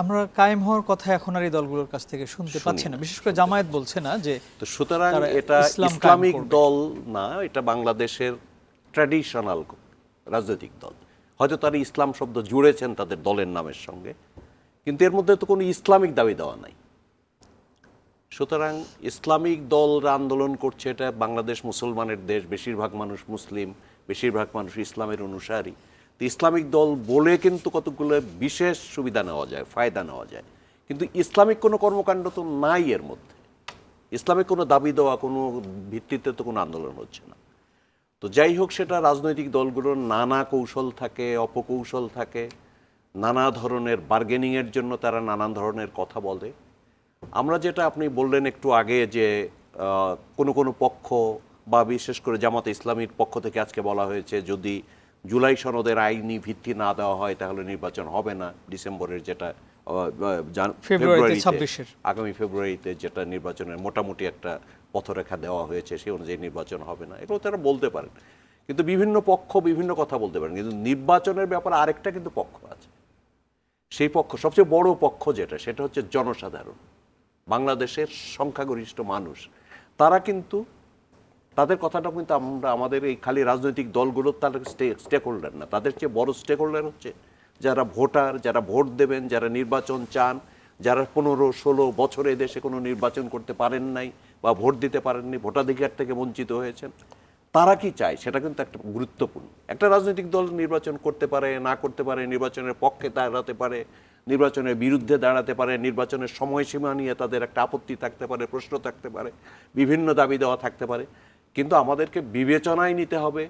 আমরা কায়েম হওয়ার কথা এখন আর এই দলগুলোর কাছ থেকে শুনতে পাচ্ছি না। বিশেষ করে জামায়াত বলছে না যে তো সুতরাং এটা ইসলামিক দল না এটা বাংলাদেশের ট্র্যাডিশনাল রাজনৈতিক দল। হয়তো তারা ইসলাম শব্দ জুড়েছেন তাদের দলের নামের সঙ্গে কিন্তু এর মধ্যে তো কোনো ইসলামিক দাবি দেওয়া নাই। সুতরাং ইসলামিক দলরা আন্দোলন করছে এটা বাংলাদেশ মুসলমানের দেশ বেশিরভাগ মানুষ মুসলিম বেশিরভাগ মানুষ ইসলামের অনুসারী। ইসলামিক দল বলে কিন্তু কতগুলো বিশেষ সুবিধা নেওয়া যায়, ফায়দা নেওয়া যায়। কিন্তু ইসলামিক কোনো কর্মকাণ্ড তো নাই এর মধ্যে। ইসলামিক কোনো দাবি দেওয়া, কোনো ভিত্তিতে তো কোনো আন্দোলন হচ্ছে না। তো যাই হোক, সেটা রাজনৈতিক দলগুলোর নানা কৌশল থাকে, অপকৌশল থাকে। নানা ধরনের বার্গেনিংয়ের জন্য তারা নানান ধরনের কথা বলে। আমরা যেটা আপনি বললেন একটু আগে যে কোনো কোনো পক্ষ বা বিশেষ করে জামাতে ইসলামীর পক্ষ থেকে আজকে বলা হয়েছে, যদি জুলাই সনদের আইনি ভিত্তি না দেওয়া হয় তাহলে নির্বাচন হবে না। ডিসেম্বরের যেটা আহ, আহ, জান- ফেব্রুয়ারিতে ফেব্রুয়ারিতে, 26 -এর। আগামী ফেব্রুয়ারিতে যেটা নির্বাচনের মোটামুটি একটা পথরেখা দেওয়া হয়েছে সেই অনুযায়ী নির্বাচন হবে না। এগুলো তারা বলতে পারেন। কিন্তু বিভিন্ন পক্ষ বিভিন্ন কথা বলতে পারেন। কিন্তু নির্বাচনের ব্যাপারে আরেকটা কিন্তু পক্ষ আছে। সেই পক্ষ সবচেয়ে বড় পক্ষ যেটা সেটা হচ্ছে জনসাধারণ। বাংলাদেশের সংখ্যাগরিষ্ঠ মানুষ। তারা কিন্তু তাদের কথাটা কিন্তু আমরা আমাদের এই খালি রাজনৈতিক দলগুলোর তাদের স্টেক হোল্ডার না। তাদের চেয়ে বড় স্টেক হোল্ডার হচ্ছে যারা ভোটার, যারা ভোট দেবেন, যারা নির্বাচন চান, যারা পনেরো, ষোলো বছরে দেশে কোনো নির্বাচন করতে পারেন নাই বা ভোট দিতে পারেননি ভোটাধিকার থেকে বঞ্চিত হয়েছেন, তারা কি চায়? সেটা কিন্তু একটা গুরুত্বপূর্ণ। একটা রাজনৈতিক দল নির্বাচন করতে পারে, না করতে পারে, নির্বাচনের পক্ষে দাঁড়াতে পারে, নির্বাচনের বিরুদ্ধে দাঁড়াতে পারে, নির্বাচনের সময়সীমা নিয়ে তাদের একটা আপত্তি থাকতে পারে, প্রশ্ন থাকতে পারে, বিভিন্ন দাবি দেওয়া থাকতে পারে। কিন্তু আমাদেরকে বিবেচনায় নিতে হবে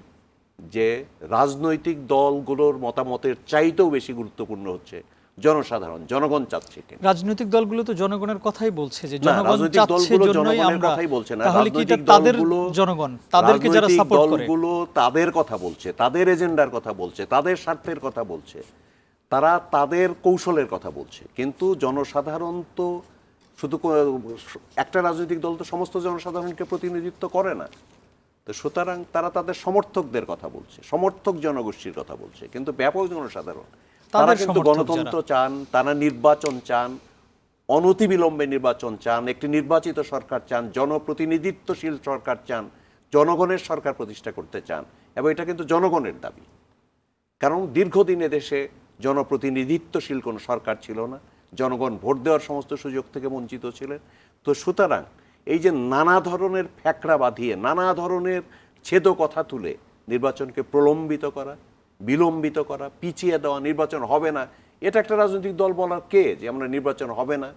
যে রাজনৈতিক দলগুলোর মতামতের চাইতেও বেশি গুরুত্বপূর্ণ হচ্ছে জনসাধারণ জনগণ চাচ্ছে রাজনৈতিক দলগুলো তো জনগণের কথাই বলছে যে জনগণ রাজনৈতিক চাচ্ছে দলগুলো জন্যই আমরা। কথাই বলছে না রাজনৈতিক দলগুলো জনগণ? তাদেরকে যারা সাপোর্ট করে? দলগুলো তাদের কথা বলছে তাদের এজেন্ডার কথা বলছে তাদের স্বার্থের কথা বলছে তারা তাদের কৌশলের কথা বলছে। কিন্তু জনসাধারণ তো শুধু একটা রাজনৈতিক দল তো সমস্ত জনসাধারণকে প্রতিনিধিত্ব করে না। তো সুতরাং তারা তাদের সমর্থকদের কথা বলছে সমর্থক জনগোষ্ঠীর কথা বলছে কিন্তু ব্যাপক জনসাধারণ। তারা কিন্তু গণতন্ত্র চান তারা নির্বাচন চান অনতিবিলম্বে নির্বাচন চান একটি নির্বাচিত সরকার চান জনপ্রতিনিধিত্বশীল সরকার চান জনগণের সরকার প্রতিষ্ঠা করতে চান এবং এটা কিন্তু জনগণের দাবি। কারণ দীর্ঘদিন দেশে জনপ্রতিনিধিত্বশীল কোনো সরকার ছিল না। জনগণ ভোট দেওয়ার সমস্ত সুযোগ থেকে বঞ্চিত ছিলেন। তো সুতরাং এই যে নানা ধরনের ফ্যাকড়া বাঁধিয়ে, নানা ধরনের ছেদ কথা তুলে নির্বাচনকে প্রলম্বিত করা, বিলম্বিত করা, পিছিয়ে দেওয়া নির্বাচন হবে না, এটা একটা রাজনৈতিক দল বলার কে যে আমরা নির্বাচন হবে না?